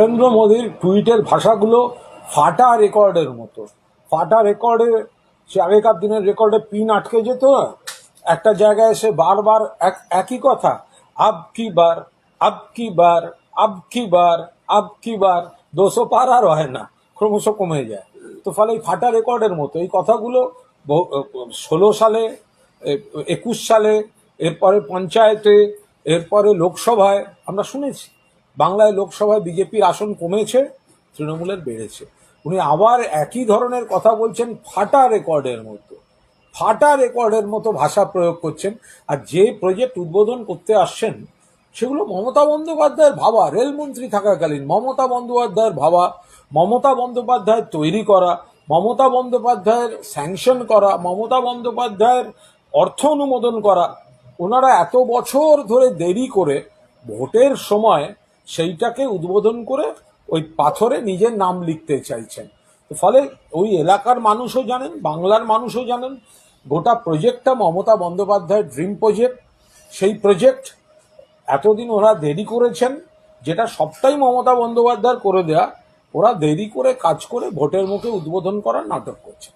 নরেন্দ্র মোদীর টুইটের ভাষাগুলো ফাটা রেকর্ডের মতো। ফাটা রেকর্ডে, সে আগেকার দিনের রেকর্ডে পিন আটকে যেত, একটা জায়গায় এসে বারবার এক, একই কথা, আব কি বার, আব কি বার, আব কি বার, আব কি বার, দোষো পার আর হয় না, ক্রমশ কমে যায়। তো ফলে এই ফাটা রেকর্ডের মতো, এই কথাগুলো ষোলো সালে একুশ সালে, এরপরে পঞ্চায়েতে, এরপরে লোকসভায় আমরা শুনেছি। বাংলায় লোকসভায় বিজেপির আসন কমেছে, তৃণমূলের বেড়েছে। উনি আবার একই ধরনের কথা বলছেন ফাটা রেকর্ডের মতো। ফাটা রেকর্ডের মতো ভাষা প্রয়োগ করছেন। আর যে প্রজেক্ট উদ্বোধন করতে আসছেন, সেগুলো মমতা বন্দ্যোপাধ্যায়ের ভাবা রেলমন্ত্রী থাকাকালীন মমতা বন্দ্যোপাধ্যায়ের ভাবা, মমতা বন্দ্যোপাধ্যায়ের তৈরি করা, মমতা বন্দ্যোপাধ্যায়ের স্যাংশন করা, মমতা বন্দ্যোপাধ্যায়ের অর্থ অনুমোদন করা, ওনারা এত বছর ধরে দেরি করে ভোটের সময় সেইটাকে উদ্বোধন করে ওই পাথরে নিজের নাম লিখতে চাইছেন। ফলে ওই এলাকার মানুষও জানেন, বাংলার মানুষও জানেন, গোটা প্রজেক্টটা মমতা বন্দ্যোপাধ্যায়ের ড্রিম প্রজেক্ট। সেই প্রজেক্ট এতদিন ওরা দেরি করেছেন, যেটা সবটাই মমতা বন্দ্যোপাধ্যায় করে দেয়া, ওরা দেরি করে কাজ করে ভোটের মুখে উদ্বোধন করার নাটক করছে